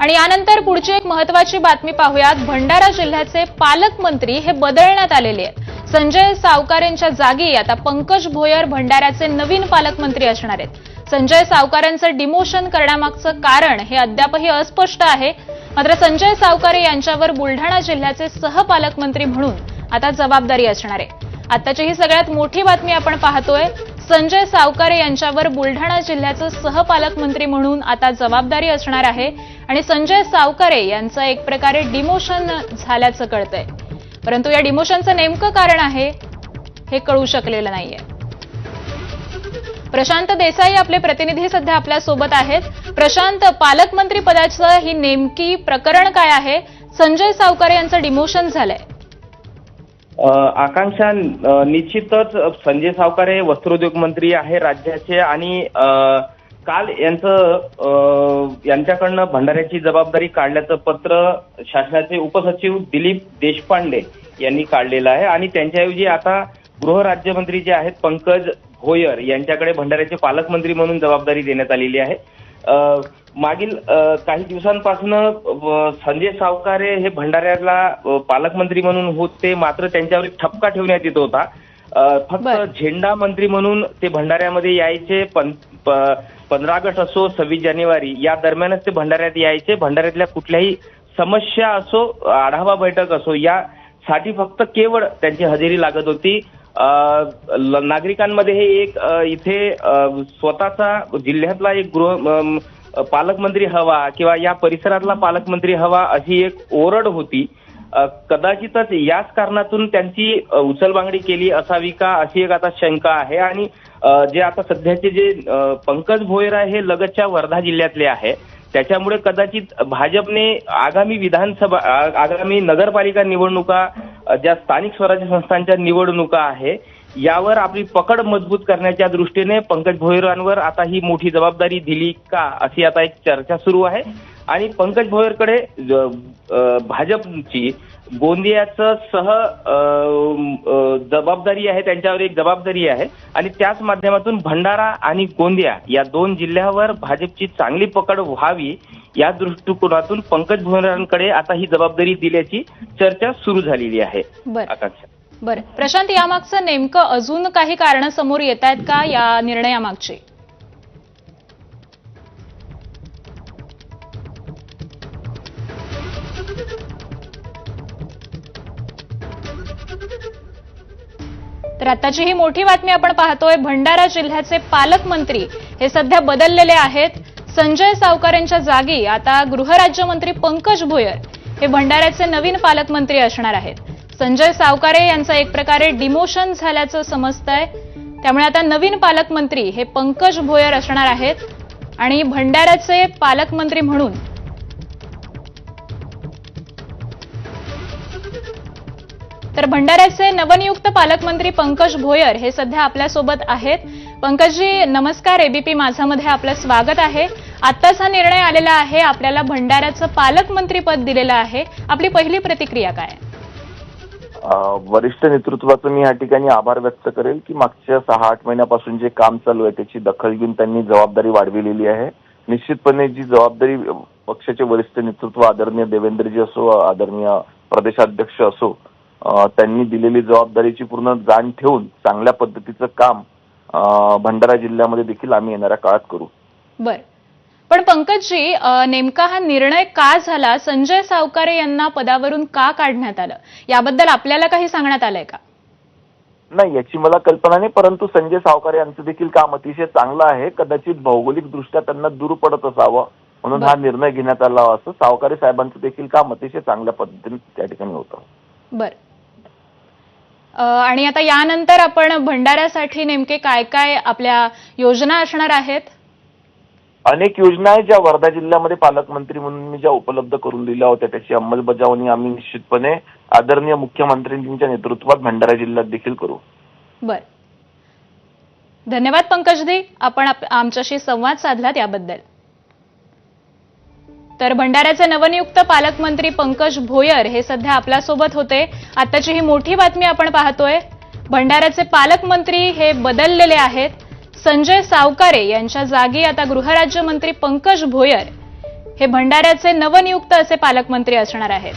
आणि यानंतर पुढची एक महत्वाची बातमी पाहूयात. भंडारा जिल्ह्याचे पालकमंत्री हे बदलण्यात आलेले आहेत. संजय सावकार यांच्या जागी आता पंकज भोयर भंडाऱ्याचे नवीन पालकमंत्री असणार आहेत. संजय सावकारांचं डिमोशन करण्यामागचं कारण हे अद्यापही अस्पष्ट आहे. मात्र संजय सावकारे यांच्यावर बुलढाणा जिल्ह्याचे सहपालकमंत्री म्हणून आता जबाबदारी असणार आहे. आताची ही सगळ्यात मोठी बातमी आपण पाहतोय. संजय सावकारे यांच्यावर बुलढाणा जिल्ह्याचं सहपालकमंत्री म्हणून आता जबाबदारी असणार आहे. आणि संजय सावकारे यांचं एक प्रकारे डिमोशन झाल्याचं कळतंय. परंतु या डिमोशनचं नेमकं कारण आहे हे कळू शकलेलं नाहीये. प्रशांत देसाई आपले प्रतिनिधी सध्या आपल्यासोबत आहेत. प्रशांत पालकमंत्री पदाचं ही नेमकी प्रकरण काय आहे? संजय सावकारे यांचं डिमोशन झालंय. आकांक्षा निश्चितच संजय सावकारे वस्त्रोद्योग मंत्री आहे राज्याचे आणि काल यांचं यांच्याकडनं भंडाऱ्याची जबाबदारी काढल्याचं पत्र शासनाचे उपसचिव दिलीप देशपांडे यांनी काढलेलं आहे आणि त्यांच्याऐवजी आता गृहराज्यमंत्री जे आहेत पंकज भोयर यांच्याकडे भंडाऱ्याचे पालकमंत्री म्हणून जबाबदारी देण्यात आलेली आहे मागील काही दिवसांपासून संजय सावकारे हे भंडाऱ्याला पालकमंत्री म्हणून होते मात्र त्यांच्यावर ठपका ठेवण्यात येत होता फक्त. झेंडा मंत्री म्हणून ते भंडाऱ्यामध्ये यायचे पं- प- पंधरा ऑगस्ट असो सव्वीस जानेवारी या दरम्यानच ते भंडाऱ्यात यायचे. भंडाऱ्यातल्या कुठल्याही समस्या असो आढावा बैठक असो यासाठी फक्त केवळ त्यांची हजेरी लागत होती. नागरिकांमध्ये हे एक इथे स्वतःचा जिल्ह्यातला एक गृह पालकमंत्री हवा किंवा या परिसरातला पालकमंत्री हवा अशी एक ओरड होती. कदाचितच याच कारणातून त्यांची उचलबांगडी केली असावी का? अशी एक आता शंका आहे. आणि जे आता सध्याचे जे पंकज भोयरा आहे हे लगतच्या वर्धा जिल्ह्यातले आहे. त्याच्यामुळे कदाचित भाजपने आगामी विधानसभा आगामी नगरपालिका निवडणुका ज्या स्थानिक स्वराज्य संस्थांच्या निवडणुका आहे यावर आपली पकड मजबूत करण्याच्या दृष्टीने पंकज भोयरांवर आता ही मोठी जबाबदारी दिली का? अशी आता एक चर्चा सुरू आहे. आणि पंकज भोयरकडे भाजपची गोंदियाचं सह जबाबदारी आहे त्यांच्यावर एक जबाबदारी आहे. आणि त्याच माध्यमातून भंडारा आणि गोंदिया या दोन जिल्ह्यावर भाजपची चांगली पकड व्हावी या दृष्टिकोनातून पंकज भोयरांकडे आता ही जबाबदारी दिल्याची चर्चा सुरू झालेली आहे. बरं. आकांक्षा. बरं. प्रशांत यामागचं नेमकं अजून काही कारण समोर येत आहेत का या निर्णयामागची? तर आताची ही मोठी बातमी आपण पाहतोय. भंडारा जिल्ह्याचे पालकमंत्री हे सध्या बदललेले आहेत. संजय सावकार यांच्या जागी आता गृहराज्यमंत्री पंकज भोयर हे भंडाऱ्याचे नवीन पालकमंत्री असणार आहेत. संजय सावकारे यांचं एक प्रकारे डिमोशन झाल्याचं समजतंय. त्यामुळे आता नवीन पालकमंत्री हे पंकज भोयर असणार आहेत. आणि भंडाऱ्याचे पालकमंत्री म्हणून तर भंडाऱ्याचे नवनियुक्त पालकमंत्री पंकज भोयर हे सध्या आपल्यासोबत आहेत. पंकजजी नमस्कार. एबीपी माझामध्ये आपलं स्वागत आहे. आत्ताच हा निर्णय आलेला आहे. आपल्याला भंडाऱ्याचं पालकमंत्रीपद दिलेलं आहे. आपली पहिली प्रतिक्रिया काय? आहे? वरिष्ठ नेतृत्वाचं मी या ठिकाणी आभार व्यक्त करेल की मागच्या सहा आठ महिन्यापासून जे काम चालू आहे त्याची दखल घेऊन त्यांनी जबाबदारी वाढविलेली आहे. निश्चितपणे जी जबाबदारी पक्षाचे वरिष्ठ नेतृत्व आदरणीय देवेंद्रजी असो आदरणीय प्रदेशाध्यक्ष असो त्यांनी दिलेली जबाबदारीची पूर्ण जाण ठेवून चांगल्या पद्धतीचं काम भंडारा जिल्ह्यामध्ये देखील आम्ही येणाऱ्या काळात करू. बर. पण पंकजजी नेमका हा निर्णय का झाला? संजय सावकारे यांना पदावरून का काढण्यात आलं? याबद्दल आपल्याला काही सांगण्यात आलंय का? नाही याची मला कल्पना नाही परंतु संजय सावकार यांचं देखील काम अतिशय चांगलं आहे. कदाचित भौगोलिक दृष्ट्या त्यांना दूर पडत असावं म्हणून हा निर्णय घेण्यात आला असं सावकारे साहेबांचं देखील काम अतिशय चांगल्या पद्धतीने त्या ठिकाणी होतं. बर. आणि आता यानंतर आपण भंडाऱ्यासाठी नेमके काय काय आपल्या योजना असणार आहेत? अनेक योजना आहेत ज्या वर्धा जिल्ह्यामध्ये पालकमंत्री म्हणून मी ज्या उपलब्ध करून दिल्या होत्या त्याची अंमलबजावणी आम्ही निश्चितपणे आदरणीय मुख्यमंत्र्यांच्या नेतृत्वात भंडारा जिल्ह्यात देखील करू. बर. धन्यवाद पंकजजी आपण आप- आमच्याशी संवाद साधलात याबद्दल. तर भंडाऱ्याचे नवनियुक्त पालकमंत्री पंकज भोयर हे सध्या आपल्यासोबत होते. आताची ही मोठी बातमी आपण पाहतोय. भंडाऱ्याचे पालकमंत्री हे बदललेले आहेत. संजय सावकारे यांच्या जागी आता गृहराज्यमंत्री पंकज भोयर हे भंडाऱ्याचे नवनियुक्त असे पालकमंत्री असणार आहेत.